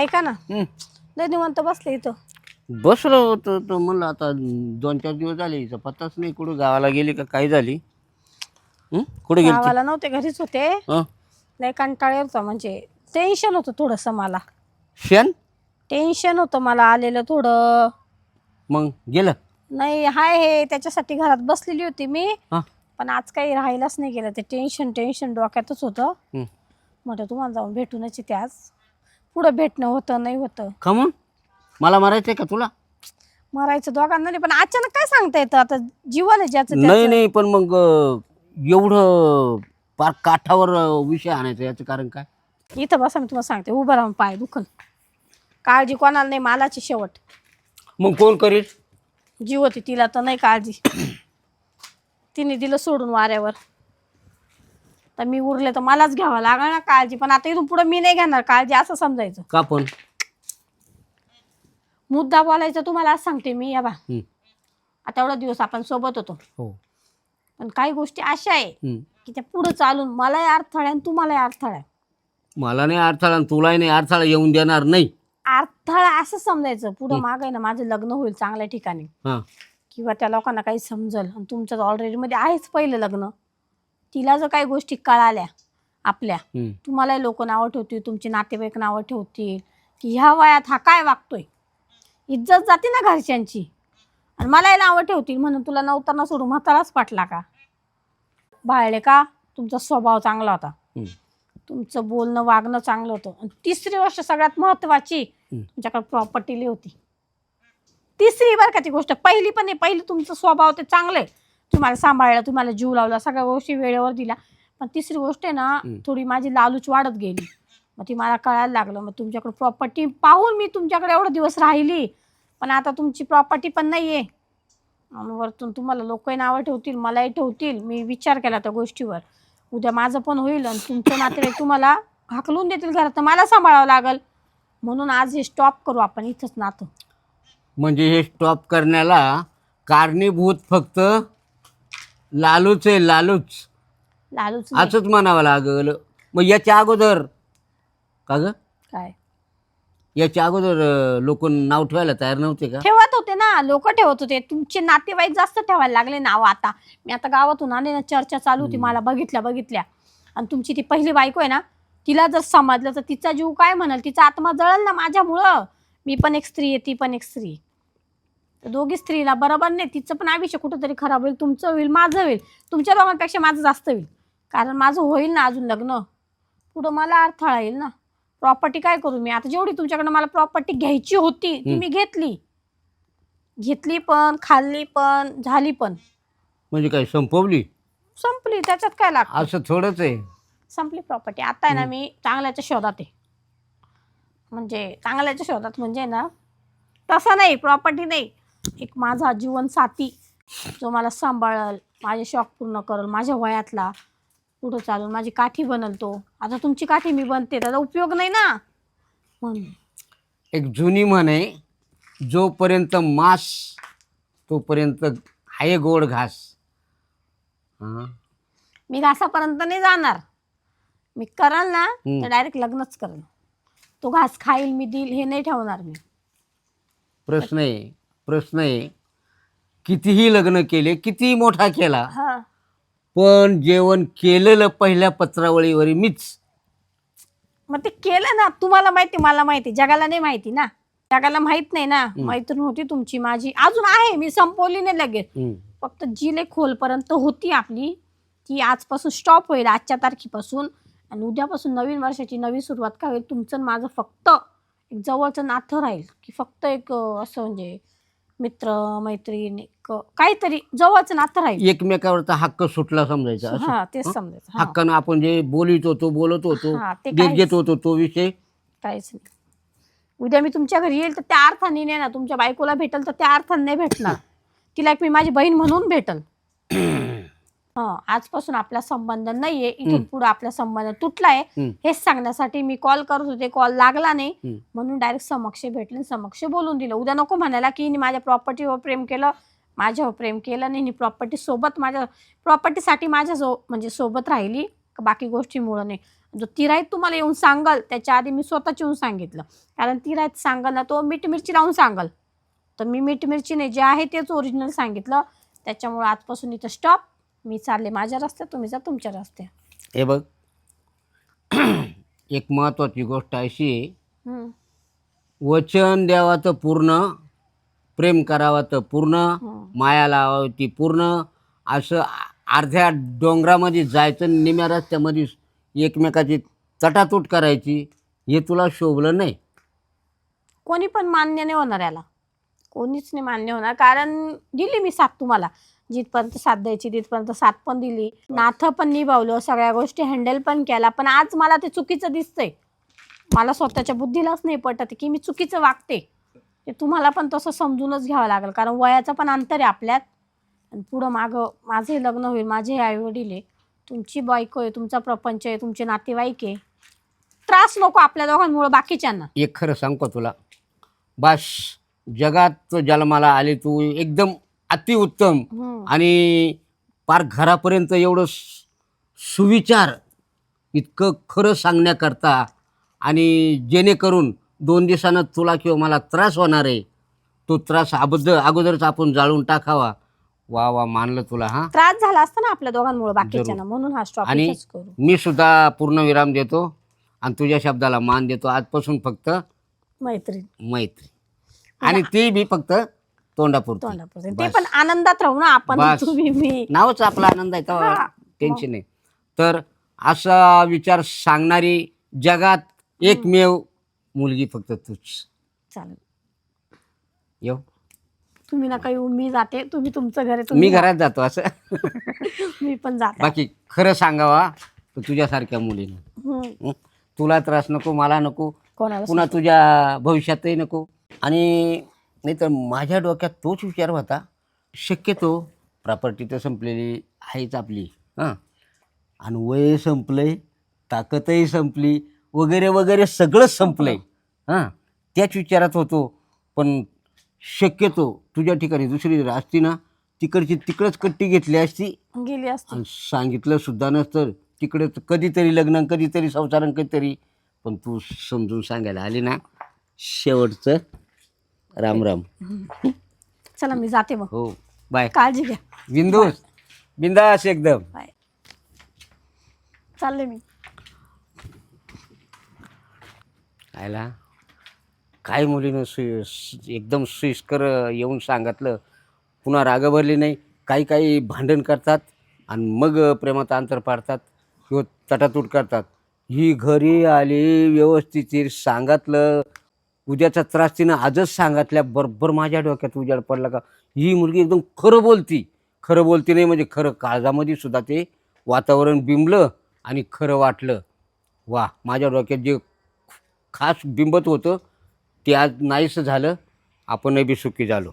ऐका ना. हं. लय निवंत बसले इथं. बसलो होतो तर म्हणलं आता दोन चार दिवस झाले हिचा पत्ताच नाही कुठं गावाला गेली का काय झाली? हं? कुठे गेली गावाला नव्हते घरीच होते. हं? लय कंटाळ होता म्हणजे टेन्शन होतं थोडंसं मला. शेण टेन्शन होतं मला आलेलं थोडं. मग गेलं? नाही हाय हे त्याच्यासाठी घरात बसलेली होती मी. हा. पण आज काही राहायलाच नाही गेलं ते टेन्शन टेन्शन डोक्यातच होतं. हं. म्हटलं तुम्हाला जाऊन भेटूनच येते आज. पुढं भेटणं होतं नाही होतं. मग मला मारायचंय का तुला? मरायचं दोघांना नाही पण अचानक काय सांगता येतं? आता जीवन आहे ज्याचं नाही त्याचं. नाही पण मग अं, एवढं पार काठावर अं, विषय आणायचा याचं कारण काय? इथं बसा मी तुम्हाला सांगते. उभं राहून पाय दुखन. काळजी कोणाला नाही मालाची शेवट. मग कोण करील? जीव होती तिला तर नाही काळजी. तिने दिलं सोडून वाऱ्यावर. तर मी उरले तर मलाच घ्यावं लागणार ना काळजी. पण आता इथून पुढे मी नाही घेणार काळजी असं समजायचं. का पण? मुद्दा बोलायचा तुम्हाला आज सांगते मी. या बा. आता एवढा दिवस आपण सोबत होतो. हो. पण काही गोष्टी अशा आहे. की त्या पुढे चालून मलाही अडथळा आहे आणि तुम्हालाही अडथळा आहे. मला नाही अडथळा आणि तुलाही नाही अडथळा येऊन देणार नाही. अडथळा असं समजायचं. पुढं माग आहे ना माझं लग्न होईल चांगल्या ठिकाणी. हा. किंवा त्या लोकांना काही समजल आणि तुमचं ऑलरेडी मध्ये आहेच पहिलं लग्न. तिला जर काही गोष्टी कळाल्या आपल्या. तुम्हालाही लोक नावं ठेवतील तुमचे नातेवाईक नावं ठेवतील की ह्या वयात हा काय वागतोय? इज्जत जाते ना घरच्यांची. आणि मलाही नावं ठेवतील म्हणून तुला नवताना सोडून म्हाताराच पाटला का? बाळले का? तुमचा स्वभाव चांगला होता. तुमचं बोलणं वागणं चांगलं होतं. आणि तिसरी गोष्ट सगळ्यात महत्वाची. तुमच्याकडे प्रॉपर्टी होती. तिसरी बरं का ती गोष्ट? पहिली पण आहे पहिली तुमचा स्वभाव ते चांगले तुम्हाला सांभाळलं तुम्हाला जीव लावला सगळ्या गोष्टी वेळेवर दिल्या. पण तिसरी गोष्ट आहे ना. थोडी माझी लालूच वाढत गेली. मग ती मला कळायला लागलं मग तुमच्याकडे प्रॉपर्टी पाहून मी तुमच्याकडे एवढे दिवस राहिली. पण आता तुमची प्रॉपर्टी पण नाही आहे वरतून तुम्हाला लोकही नावं ठेवतील मलाही ठेवतील. मी विचार केला त्या गोष्टीवर. उद्या माझं पण होईल आणि तुमचं नातेवाईक तुम्हाला हाकलून देतील घरात तर मला सांभाळावं लागल. म्हणून आज हे स्टॉप करू आपण इथंच नातं. म्हणजे हे स्टॉप करण्याला कारणीभूत फक्त लालूच आहे लालूच. लालूच नाही. असंच म्हणावं लागल. मग याच्या अगोदर का ग? काय? याच्या अगोदर लोक नाव ठेवायला तयार नव्हते का? ठेवत होते ना लोक ठेवत होते. तुमचे नातेवाईक जास्त ठेवायला लागले नाव आता. मी आता गावातून आले ना चर्चा चालू होती मला बघितल्या बघितल्या. आणि तुमची ती पहिली बायको आहे ना तिला जर समजलं तर तिचा जीव काय म्हणाल? तिचा आत्मा जळल ना माझ्यामुळं. मी पण एक स्त्री आहे ती पण एक स्त्री. आहे. तर दोघी स्त्रीला बरोबर नाही तिचं पण आयुष्य कुठंतरी खराब होईल तुमचं होईल माझं होईल तुमच्या दोघांपेक्षा माझं जास्त होईल. कारण माझं होईल ना अजून लग्न. पुढं मला अडथळा येईल ना. प्रॉपर्टी काय करू मी? आता जेवढी तुमच्याकडनं मला प्रॉपर्टी घ्यायची होती ती मी घेतली. घेतली पण खाल्ली पण झाली पण. म्हणजे काय संपवली? संपली त्याच्यात काय लागतं? असं थोडंच आहे. संपली प्रॉपर्टी आता आहे ना मी चांगल्याच्या शोधात आहे. म्हणजे चांगल्याच्या शोधात म्हणजे ना तसा नाही प्रॉपर्टी नाही. एक माझा जीवन साथी जो मला सांभाळल माझे शौक पूर्ण करल माझ्या वयातला पुढं चालून माझी काठी बनल तो आता तुमची काठी मी बनते त्याचा उपयोग नाही ना? म्हणून एक जुनी म्हण आहे जोपर्यंत मांस तोपर्यंत आहे गोड घास. हा? मी घासापर्यंत नाही जाणार. मी करल ना हम्म. तर डायरेक्ट लग्नच करेल तो घास खाईल मी देईल हे नाही ठेवणार मी. प्रश्न आहे. प्रश्न आहे. कितीही लग्न केले कितीही मोठा केला हा. पण जेवण केलेलं पहिल्या पत्रावळीवर मीच. मग ते केलं ना तुम्हाला माहिती मला माहिती जगाला नाही माहिती ना. जगाला माहीत नाही ना मैत्रीण होती तुमची माझी. अजून आहे मी संपवली नाही लगेच. हम्म. फक्त जी लय खोलपर्यंत होती आपली. ती आजपासून स्टॉप होईल आजच्या तारखेपासून. आणि उद्यापासून नवीन वर्षाची नवी सुरुवात काय होईल तुमचं आणि माझं फक्त एक जवळचं नातं राहील. की फक्त एक अं, असं म्हणजे मित्र मैत्रीण काहीतरी जवळचं नातं राहील. एकमेकावरचा हक्क सुटला समजायचा असं? हा तेच समजायचं हा, हक्कानं आपण जे बोलित होतो बोलत होतो हा, ते काहीच- घेत होतो तो विषय? काहीच नाही. उद्या मी तुमच्या घरी येईल तर त्या अर्थाने नाही ना तुमच्या बायकोला भेटल तर त्या अर्थाने नाही भेटणार. तिला एक मी माझी बहीण म्हणून भेटल. हा आजपासून आपला संबंध नाहीये. इथून पुढे आपला संबंध तुटलाय. हम्म. हेच सांगण्यासाठी मी कॉल करत होते. कॉल लागला नाही. म्हणून डायरेक्ट समक्ष भेटले आणि समक्ष बोलून दिलं. उद्या नको म्हणायला की हिने माझ्या प्रॉपर्टीवर प्रेम केलं माझ्यावर प्रेम केलं नाही प्रॉपर्टी सोबत माझ्या प्रॉपर्टीसाठी माझ्या सो म्हणजे सोबत राहिली. बाकी गोष्टीमुळं नाही. जो तिराईत तुम्हाला येऊन सांगल त्याच्या आधी मी स्वतःच येऊन सांगितलं. कारण तिराईत सांगल ना तो मीठ मिरची लावून सांगल. तर मी मीठ मिरची नाही जे आहे तेच ओरिजिनल सांगितलं. त्याच्यामुळं आजपासून इथं स्टॉप मी चालले माझ्या रस्त्यात तुम्ही जा तुमच्या रस्त्यात. हे बघ. एक महत्त्वाची गोष्ट अशी आहे. हम्म, वचन द्यावा तर पूर्ण प्रेम करावं तर पूर्ण हम्म. माया लावावी ती पूर्ण असं आ- अर्ध्या डोंगरामध्ये जायचं निम्या रस्त्यामध्ये एकमेकाची तटातूट करायची हे तुला शोभलं नाही. कोणी पण मान्य नाही होणार याला. कोणीच नाही मान्य होणार. कारण दिली मी साथ तुम्हाला. जिथपर्यंत साथ द्यायची तिथपर्यंत साथ पण दिली. नाथ पण निभावलं सगळ्या गोष्टी हँडल पण केला. पण आज मला ते चुकीचं दिसतंय. मला स्वतःच्या बुद्धीलाच नाही पटत की मी चुकीचं वागते. ते तुम्हाला पण तसं समजूनच घ्यावं लागेल. कारण वयाचं पण अंतर आहे आपल्यात. आणि पुढं मागं माझे लग्न होईल माझे आई वडील आहे. तुमची बायको आहे तुमचा प्रपंच आहे तुमचे नातेवाईक आहे. त्रास नको आपल्या दोघांमुळं बाकीच्यांना. एक खरं सांगतो तुला. बस जगात जन्माला आले तू एकदम अतिउत्तम हम्म. आणि पार घरापर्यंत एवढं सुविचार इतकं खरं सांगण्याकरता आणि जेणेकरून दोन दिवसानं तुला किंवा मला त्रास होणार आहे तो त्रास अबद्दल अगोदरच आपण जाळून टाकावा. वा वा मानलं तुला हां? त्रास झाला असता ना आपल्या दोघांमुळे बाकीच्यांना म्हणून हा स्टॉप आणि मी सुद्धा पूर्णविराम देतो आणि तुझ्या शब्दाला मान देतो आजपासून फक्त मैत्रीण. मैत्री. आणि ती बी फक्त तोंडापुरती. तोंडापर्यंत ते बस. पण आनंदात राहू ना आपण बस. तुम्ही मी नावच आपला आनंद आहे हा. टेन्शन नाही. तर असा विचार सांगणारी जगात एकमेव मुलगी फक्त तूच. चालेल. येऊ तुम्ही नका येऊ मी जाते तुम्ही तुमचं घर आहे मी तुम्ही जा. घरात जातो असं. मी पण जाते. बाकी खरं सांगावा तर तुझ्यासारख्या मुलीनं. हम्म. हं? तुला त्रास नको मला नको. कोणाला पुन्हा तुझ्या भविष्यातही नको. आणि नाही तर माझ्या डोक्यात तोच विचार होता शक्यतो प्रॉपर्टी तर संपलेली आहेच आपली हां. आणि वय संपलंय ताकदही संपली वगैरे वगैरे सगळंच संपलंय हां. त्याच विचारात होतो पण शक्यतो तुझ्या ठिकाणी दुसरी जर असती ना तिकडची तिकडंच कट्टी घेतली असती. गेली असते. आणि सांगितलं सुद्धा नसतं तिकडे तर कधीतरी लग्न कधीतरी संसारण कधीतरी पण तू समजून सांगायला आली ना शेवटचं राम राम. चला मी जाते मग. हो बाय काळजी घ्या. बिंदूस बिंदास एकदम. बाय चालले मी. आयला काय मुलीनं सु एकदम सुईस्कर येऊन सांगितलं. पुन्हा राग भरली नाही. काही काही भांडण करतात आणि मग प्रेमात अंतर पाडतात. किंवा तटातूट करतात. ही घरी आली व्यवस्थित सांगितलं. उद्याचा त्रास तिनं आजच सांगितल्या बरोबर माझ्या डोक्यात उजाड पडला का? ही मुलगी एकदम खरं बोलती. खरं बोलती नाही म्हणजे खरं काळजामध्ये सुद्धा ते वातावरण बिंबलं आणि खरं वाटलं. वा माझ्या डोक्यात जे खास बिंबत होतं ते आज नाहीसं झालं. आपणही बी सुखी झालो.